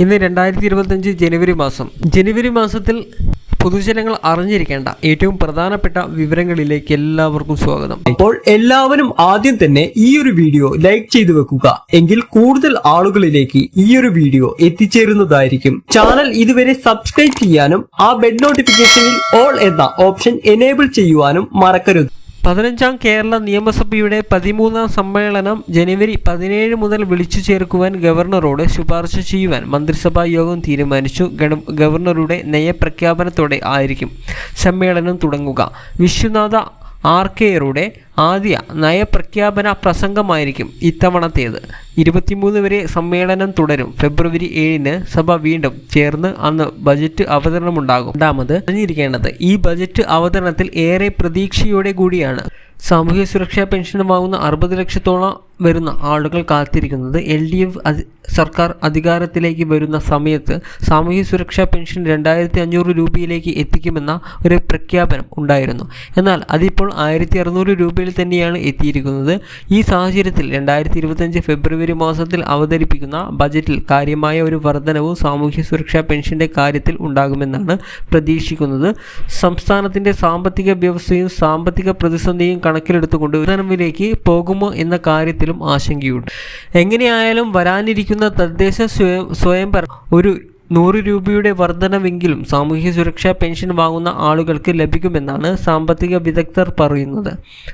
ഇന്ന് രണ്ടായിരത്തി ഇരുപത്തഞ്ച് ജനുവരി മാസം. ജനുവരി മാസത്തിൽ പൊതുജനങ്ങൾ അറിഞ്ഞിരിക്കേണ്ട ഏറ്റവും പ്രധാനപ്പെട്ട വിവരങ്ങളിലേക്ക് എല്ലാവർക്കും സ്വാഗതം. അപ്പോൾ എല്ലാവരും ആദ്യം തന്നെ ഈ ഒരു വീഡിയോ ലൈക്ക് ചെയ്തു വെക്കുക. എങ്കിൽ കൂടുതൽ ആളുകളിലേക്ക് ഈ ഒരു വീഡിയോ എത്തിച്ചേരുന്നതായിരിക്കും. ചാനൽ ഇതുവരെ സബ്സ്ക്രൈബ് ചെയ്യാനും ആ ബെഡ് നോട്ടിഫിക്കേഷനിൽ ഓൾ എന്ന ഓപ്ഷൻ എനേബിൾ ചെയ്യുവാനും മറക്കരുത്. പതിനഞ്ചാം കേരള നിയമസഭയുടെ പതിമൂന്നാം സമ്മേളനം ജനുവരി പതിനേഴ് മുതൽ വിളിച്ചു ചേർക്കുവാൻ ഗവർണറോട് ശുപാർശ ചെയ്യുവാൻ മന്ത്രിസഭാ യോഗം തീരുമാനിച്ചു. ഗവർണറുടെ നയപ്രഖ്യാപനത്തോടെ ആയിരിക്കും സമ്മേളനം തുടങ്ങുക. വിശ്വനാഥ ആർ കെയറുടെ ആദ്യ നയപ്രഖ്യാപന പ്രസംഗമായിരിക്കും ഇത്തവണത്തേത്. ഇരുപത്തിമൂന്ന് വരെ സമ്മേളനം തുടരും. ഫെബ്രുവരി ഏഴിന് സഭ വീണ്ടും ചേർന്ന് അന്ന് ബജറ്റ് അവതരണമുണ്ടാകും. രണ്ടാമത് അറിഞ്ഞിരിക്കേണ്ടത് ഈ ബജറ്റ് അവതരണത്തിൽ ഏറെ പ്രതീക്ഷയോടെ കൂടിയാണ്. സാമൂഹ്യ സുരക്ഷാ പെൻഷൻ വാങ്ങുന്ന അറുപത് ലക്ഷത്തോളം വരുന്ന ആളുകൾ കാത്തിരിക്കുന്നത്. എൽ ഡി എഫ് സർക്കാർ അധികാരത്തിലേക്ക് വരുന്ന സമയത്ത് സാമൂഹ്യ സുരക്ഷാ പെൻഷൻ രണ്ടായിരത്തി അഞ്ഞൂറ് രൂപയിലേക്ക് എത്തിക്കുമെന്ന ഒരു പ്രഖ്യാപനം ഉണ്ടായിരുന്നു. എന്നാൽ അതിപ്പോൾ ആയിരത്തി അറുന്നൂറ് രൂപയിൽ തന്നെയാണ് എത്തിയിരിക്കുന്നത്. ഈ സാഹചര്യത്തിൽ രണ്ടായിരത്തി ഇരുപത്തഞ്ച് ഫെബ്രുവരി മാസത്തിൽ അവതരിപ്പിക്കുന്ന ബജറ്റിൽ കാര്യമായ ഒരു വർധനവും സാമൂഹ്യ സുരക്ഷാ പെൻഷന്റെ കാര്യത്തിൽ ഉണ്ടാകുമെന്നാണ് പ്രതീക്ഷിക്കുന്നത്. സംസ്ഥാനത്തിന്റെ സാമ്പത്തിക വ്യവസ്ഥയും സാമ്പത്തിക പ്രതിസന്ധിയും കണക്കിലെടുത്തുകൊണ്ട് വർധനവിലേക്ക് പോകുമോ എന്ന കാര്യത്തിലും ആശങ്കയുണ്ട്. എങ്ങനെയായാലും വരാനിരിക്കുന്ന തദ്ദേശ സ്വയം സ്വയംഭരണം ഒരു നൂറ് രൂപയുടെ വർധനവെങ്കിലും സാമൂഹ്യ സുരക്ഷാ പെൻഷൻ വാങ്ങുന്ന ആളുകൾക്ക് ലഭിക്കുമെന്നാണ് സാമ്പത്തിക വിദഗ്ധർ പറയുന്നത്.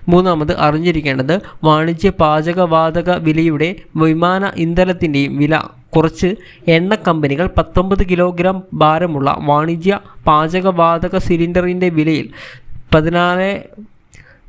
മൂന്നാമത് അറിഞ്ഞിരിക്കേണ്ടത് വാണിജ്യ പാചകവാതക വിലയുടെ വിമാന ഇന്ധനത്തിന്റെയും വില കുറച്ച് എണ്ണ കമ്പനികൾ പത്തൊമ്പത് കിലോഗ്രാം ഭാരമുള്ള വാണിജ്യ പാചകവാതക സിലിണ്ടറിന്റെ വിലയിൽ പതിനാറ്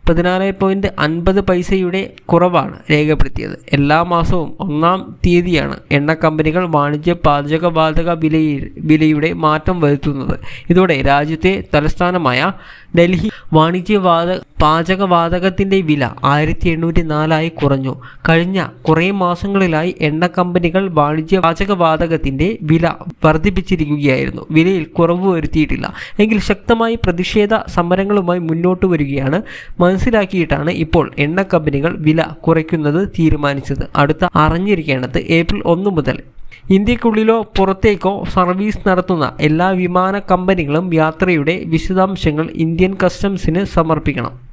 പതിനാറ് പോയിന്റ് അൻപത് പൈസയുടെ കുറവാണ് രേഖപ്പെടുത്തിയത്. എല്ലാ മാസവും ഒന്നാം തീയതിയാണ് എണ്ണ കമ്പനികൾ വാണിജ്യ പാചക വാതക വിലയിൽ വിലയുടെ മാറ്റം വരുത്തുന്നത്. ഇതോടെ രാജ്യത്തെ തലസ്ഥാനമായ ഡൽഹി വാണിജ്യ വാത പാചകവാതകത്തിന്റെ വില ആയിരത്തി എണ്ണൂറ്റി നാലായി കുറഞ്ഞു. കഴിഞ്ഞ കുറേ മാസങ്ങളിലായി എണ്ണ കമ്പനികൾ വാണിജ്യ പാചകവാതകത്തിന്റെ വില വർദ്ധിപ്പിച്ചിരിക്കുകയായിരുന്നു. വിലയിൽ കുറവ് വരുത്തിയിട്ടില്ല. എങ്കിൽ ശക്തമായി പ്രതിഷേധ സമരങ്ങളുമായി മുന്നോട്ട് വരികയാണ് മനസ്സിലാക്കിയിട്ടാണ് ഇപ്പോൾ എണ്ണ കമ്പനികൾ വില കുറയ്ക്കുന്നത് തീരുമാനിച്ചത്. അടുത്ത അറിഞ്ഞിരിക്കേണ്ടത് ഏപ്രിൽ ഒന്ന് മുതൽ. ഇന്ത്യക്കുള്ളിലോ പുറത്തേക്കോ സർവീസ് നടത്തുന്ന എല്ലാ വിമാന കമ്പനികളും യാത്രയുടെ വിശദാംശങ്ങൾ ഇന്ത്യൻ കസ്റ്റംസിന് സമർപ്പിക്കണം.